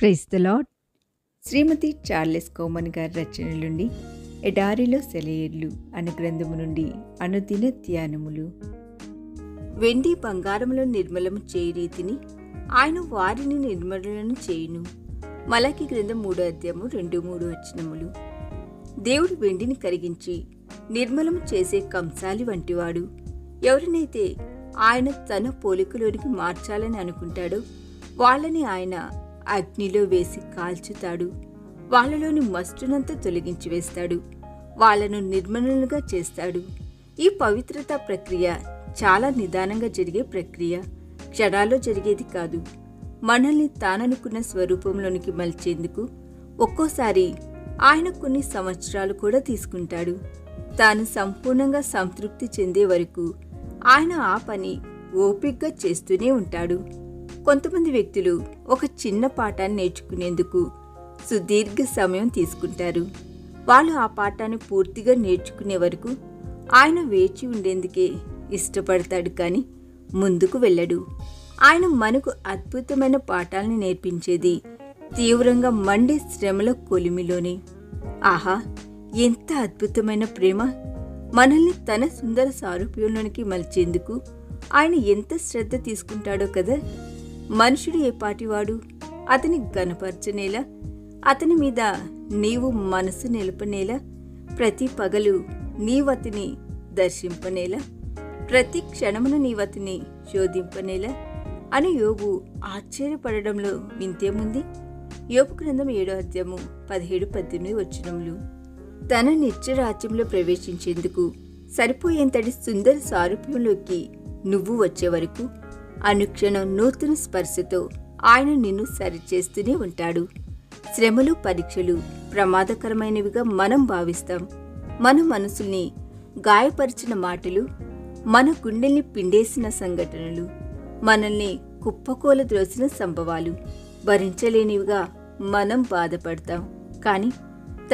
Praise the lord శ్రీమతి Charles Cowman గారి రచన నుండి ఎడారిలో సెలయేర్లు అనే గ్రంథము నుండి అనుదిన ధ్యానములు. వెండి బంగారములో నిర్మలము చేయి రీతిని ఆయన వారిని నిర్మలను చేయును. మలకి గ్రంథం మూడో అధ్యాయము రెండు మూడు వచనములు. దేవుడు వెండిని కరిగించి నిర్మలము చేసే కంసాలి వంటివాడు. ఎవరినైతే ఆయన తన పోలికలోనికి మార్చాలని అనుకుంటాడో వాళ్ళని ఆయన అగ్నిలో వేసి కాల్చుతాడు. వాళ్ళలోని మస్టునంతా తొలగించి వేస్తాడు. వాళ్ళను నిర్మలుగా చేస్తాడు. ఈ పవిత్రత ప్రక్రియ చాలా నిదానంగా జరిగే ప్రక్రియ. క్షణాల్లో జరిగేది కాదు. మనల్ని తాననుకున్న స్వరూపంలోనికి మలిచేందుకు ఒక్కోసారి ఆయన కొన్ని సంవత్సరాలు కూడా తీసుకుంటాడు. తాను సంపూర్ణంగా సంతృప్తి చెందే వరకు ఆయన ఆ పని ఓపిగ్గా చేస్తూనే ఉంటాడు. కొంతమంది వ్యక్తులు ఒక చిన్న పాఠాన్ని నేర్చుకునేందుకు సుదీర్ఘ సమయం తీసుకుంటారు. వాళ్ళు ఆ పాఠాన్ని పూర్తిగా నేర్చుకునే వరకు ఆయన వేచి ఉండేందుకే ఇష్టపడతాడు కానీ ముందుకు వెళ్ళడు. ఆయన మనకు అద్భుతమైన పాఠాలను నేర్పించేది తీవ్రంగా మండే శ్రమల కొలిమిలోనే. ఆహా ఎంత అద్భుతమైన ప్రేమ! మనల్ని తన సుందర సారూప్యంలోనికి మలిచేందుకు ఆయన ఎంత శ్రద్ధ తీసుకుంటాడో కదా! మనుషుడు ఏ పాటివాడు? అతని గనపరచనేలా అతని మీద నీవు మనసు నిలపనేలా ప్రతి పగలు నీవతిని దర్శింపనేలా ప్రతి క్షణమున నీవతిని శోధింపనేలా అని యోగు ఆశ్చర్యపడడంలో వింతేముంది? యోపు గ్రంథం ఏడో అధ్యాయము పదిహేడు పద్దెనిమిది వచ్చినములు తన నిత్యరాజ్యంలో ప్రవేశించేందుకు సరిపోయేంతటి సుందర సారూప్యంలోకి నువ్వు వచ్చే వరకు అనుక్షణం నూతన స్పర్శతో ఆయన నిన్ను సరిచేస్తూనే ఉంటాడు. శ్రమలు పరీక్షలు ప్రమాదకరమైనవిగా మనం భావిస్తాం. మన మనసుల్ని గాయపరిచిన మాటలు మన గుండెల్ని పిండేసిన సంఘటనలు మనల్ని కుప్పకోల ద్రోసిన సంభవాలు భరించలేనివిగా మనం బాధపడతాం. కానీ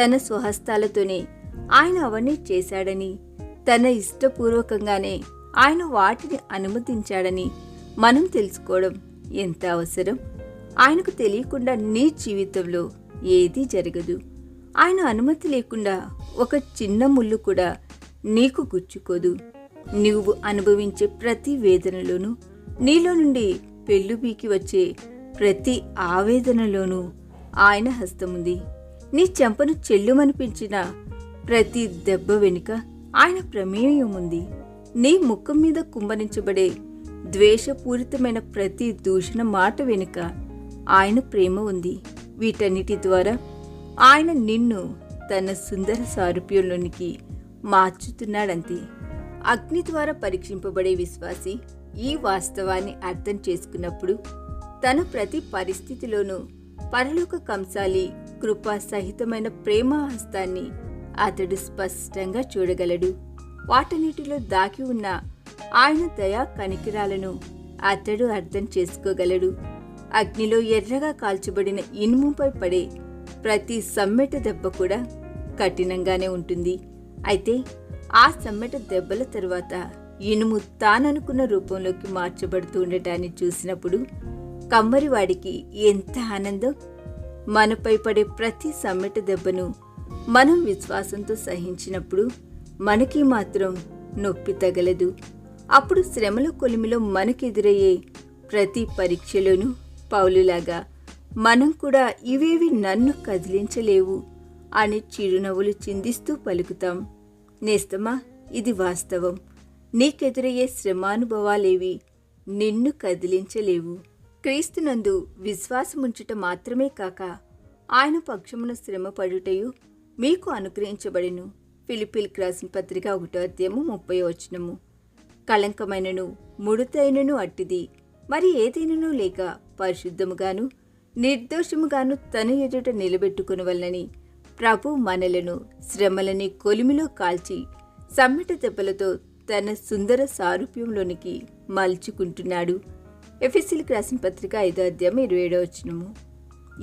తన స్వహస్తాలతోనే ఆయన అవన్నీ చేశాడని తన ఇష్టపూర్వకంగానే ఆయన వాటిని అనుమతించాడని మనం తెలుసుకోవడం ఎంత అవసరం? ఆయనకు తెలియకుండా నీ జీవితంలో ఏదీ జరగదు. ఆయన అనుమతి లేకుండా ఒక చిన్న ముళ్ళు కూడా నీకు గుచ్చుకోదు. నువ్వు అనుభవించే ప్రతి వేదనలోనూ నీలో నుండి పెళ్ళుబీకి వచ్చే ప్రతి ఆవేదనలోనూ ఆయన హస్తముంది. నీ చెంపను చెల్లుమనిపించిన ప్రతి దెబ్బ వెనుక ఆయన ప్రమేయం ఉంది. నీ ముఖం మీద కుంభరించబడే ద్వేషపూరితమైన ప్రతి దూషణ మాట వెనుక ఆయన ప్రేమ ఉంది. వీటన్నిటి ద్వారా ఆయన నిన్ను తన సుందర సారూప్యంలోనికి మార్చుతున్నాడంతే. అగ్ని ద్వారా పరీక్షింపబడే విశ్వాసి ఈ వాస్తవాన్ని అర్థం చేసుకున్నప్పుడు తన ప్రతి పరిస్థితిలోనూ పరలోక కంసాలి కృపా సహితమైన ప్రేమ హస్తాన్ని అతడు స్పష్టంగా చూడగలడు. వాటన్నిటిలో దాగి ఉన్న ఆయన దయా కనికిరాలను అతడు అర్థం చేసుకోగలడు. అగ్నిలో ఎర్రగా కాల్చబడిన ఇనుముపై పడే ప్రతి సమ్మెట దెబ్బ కూడా కఠినంగానే ఉంటుంది. అయితే ఆ సమ్మెట దెబ్బల తరువాత ఇనుము తాననుకున్న రూపంలోకి మార్చబడుతూ ఉండటాన్ని చూసినప్పుడు కమ్మరివాడికి ఎంత ఆనందం? మనపై పడే ప్రతి సమ్మెట దెబ్బను మనం విశ్వాసంతో సహించినప్పుడు మనకి మాత్రం నొప్పి తగలదు. అప్పుడు శ్రమల కొలిమిలో మనకెదురయ్యే ప్రతి పరీక్షలోనూ పౌలులాగా మనం కూడా ఇవేవి నన్ను కదిలించలేవు అని చిరునవ్వులు చిందిస్తూ పలుకుతాం. నేస్తమా ఇది వాస్తవం. నీకెదురయ్యే శ్రమానుభవాలేవి నిన్ను కదిలించలేవు. క్రీస్తునందు విశ్వాసముంచుట మాత్రమే కాక ఆయన పక్షమున శ్రమ పడుటయు మీకు అనుగ్రహించబడిను. ఫిలిపిల్ క్రాసిన పత్రిక ఒకటో అధ్యాయము ముప్పై వచనము. కళంకమైనను ముడుతైనను అట్టిది. మరి ఏదైనను లేక పరిశుద్ధముగాను నిర్దోషముగాను తన ఎదుట నిలబెట్టుకునవలనని ప్రభు మనలను శ్రమలని కొలిమిలో కాల్చి సమ్మిట దెబ్బలతో తన సుందర సారూప్యంలోనికి మలుచుకుంటున్నాడు. ఎఫ్ఎస్సీలకు రాసిన పత్రిక ఐదో అధ్యాయం ఇరవై ఏడో వచ్చినము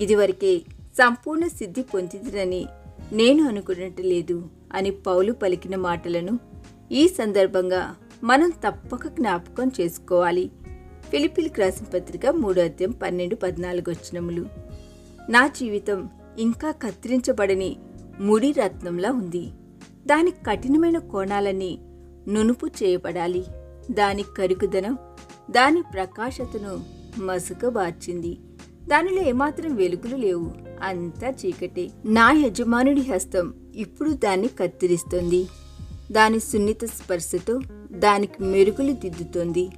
ఇదివరకే సంపూర్ణ సిద్ధి పొందిందని నేను అనుకున్నట్టు లేదు అని పౌలు పలికిన మాటలను ఈ సందర్భంగా మనం తప్పక జ్ఞాపకం చేసుకోవాలి. ఫిలిపిల్ రాసిన పత్రిక మూడో అధ్యాయం పన్నెండు పద్నాలుగు వచ్చినములు నా జీవితం ఇంకా కత్తిరించబడని ముడి రత్నంలా ఉంది. దాని కఠినమైన కోణాలన్నీ నునుపు చేయబడాలి. దాని కరుకుదనం దాని ప్రకాశతను మసుకబార్చింది. దానిలో ఏమాత్రం వెలుగులు లేవు. అంతా చీకటే. నా యజమానుడి హస్తం ఇప్పుడు దాన్ని కత్తిరిస్తుంది. దాని సున్నిత స్పర్శతో దానికి మెరుగులు దిద్దుతోంది.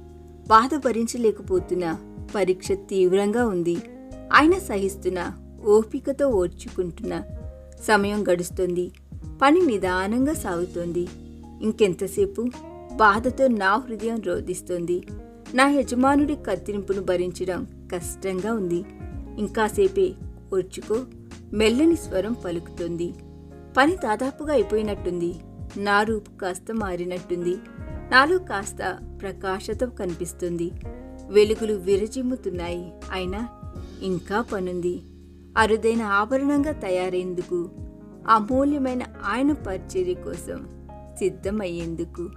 బాధ భరించలేకపోతున్న పరీక్ష తీవ్రంగా ఉంది. ఆయన సహిస్తున్న ఓపికతో ఓర్చుకుంటున్న సమయం గడుస్తుంది. పని నిదానంగా సాగుతోంది. ఇంకెంతసేపు? బాధతో నా హృదయం రోధిస్తోంది. నా యజమానుడి కత్తిరింపును భరించడం కష్టంగా ఉంది. ఇంకాసేపే ఓర్చుకో. మెల్లని స్వరం పలుకుతుంది. పని దాదాపుగా అయిపోయినట్టుంది. నా రూపు కాస్త మారినట్టుంది. నాలో కాస్త ప్రకాశతం కనిపిస్తుంది. వెలుగులు విరజిమ్ముతున్నాయి. అయినా ఇంకా పనుంది. అరుదైన ఆభరణంగా తయారేందుకు అమూల్యమైన ఆయన పరిచర్య కోసం సిద్ధమయ్యేందుకు.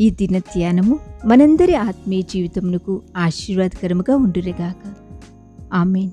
ఈ దిన ధ్యానము మనందరి ఆత్మీయ జీవితమునకు ఆశీర్వాదకరముగా ఉండురేగాక. ఆమెన్.